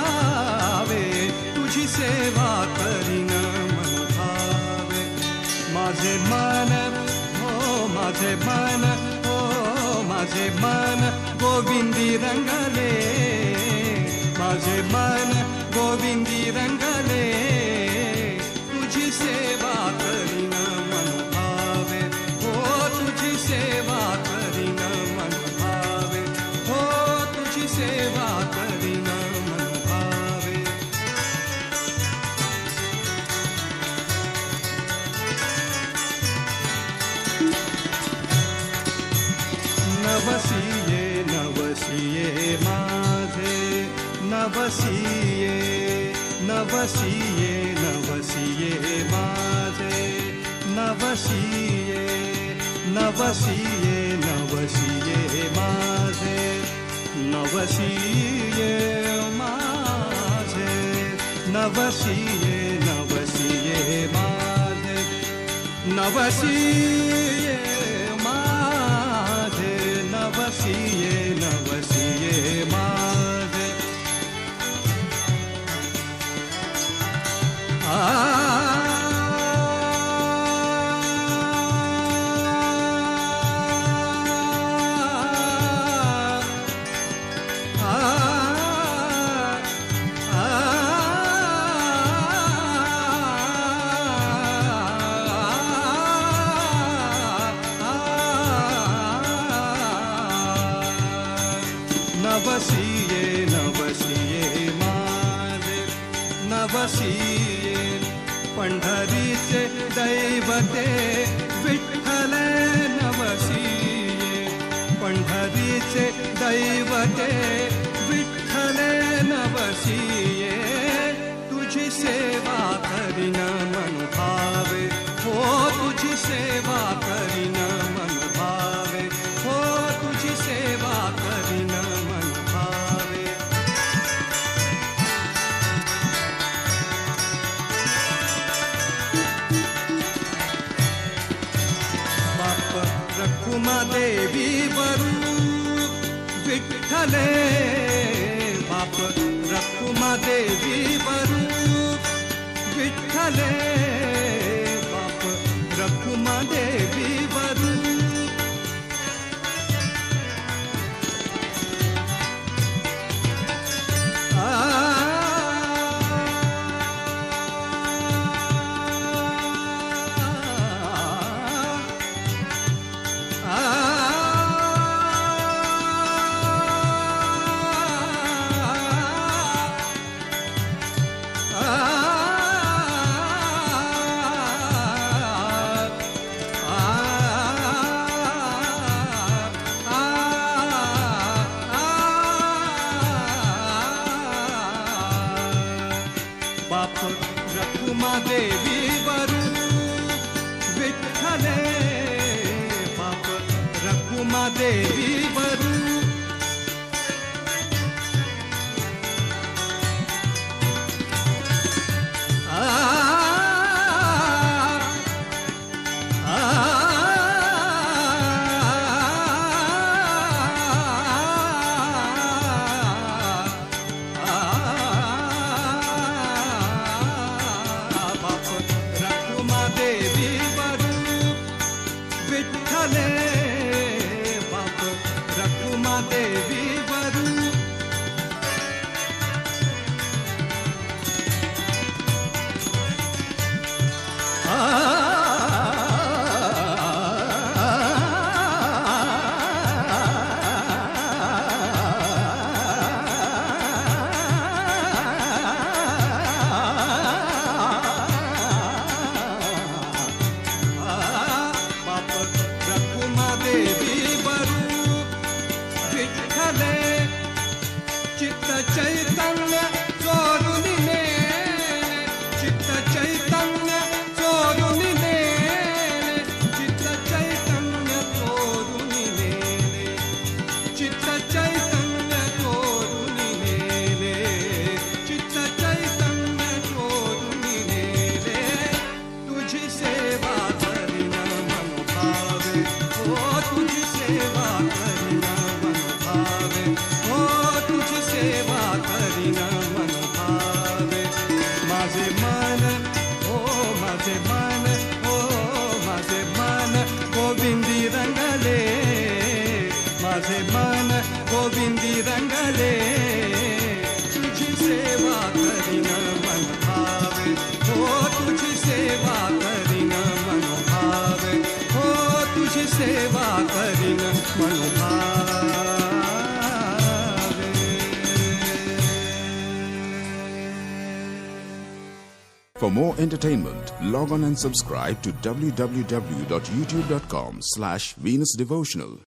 आवे तुझी सेवा करी न मन भावे माझे मन, हो माझे मन, हो माझे मन, गोविंदी रंगले। माझे मन, गोविंदी रंगले। तुझी सेवा नवसिये नवसिये माझे. नवसिये नवसिये नवसिये माझे. नवसिये नवसिये नवसिये माझे. नवसिये माझे. नवसिये नवसिये माझे. नवसिये વસીએ ન વસીએ માજ આ नवसिये नवसिये माझे नवसिये। पंढरीचे दैवते विठ्ठल नवसिये। पंढरीचे दैवते विठ्ठल नवसिये। तुझी सेवा रखुमा देवी वरू विठ्ठले बाप। रखुमा देवी वरू विठ्ठले बाप। रखुमा रखुमा देवी वरू विठले बाप रखुमा देवी वरू baby. सेवा करी न मन भावे। हो सेवा करी न मन भावे। हो सेवा करी न मन For more entertainment, log on and subscribe to www.youtube.com slash Venus Devotional.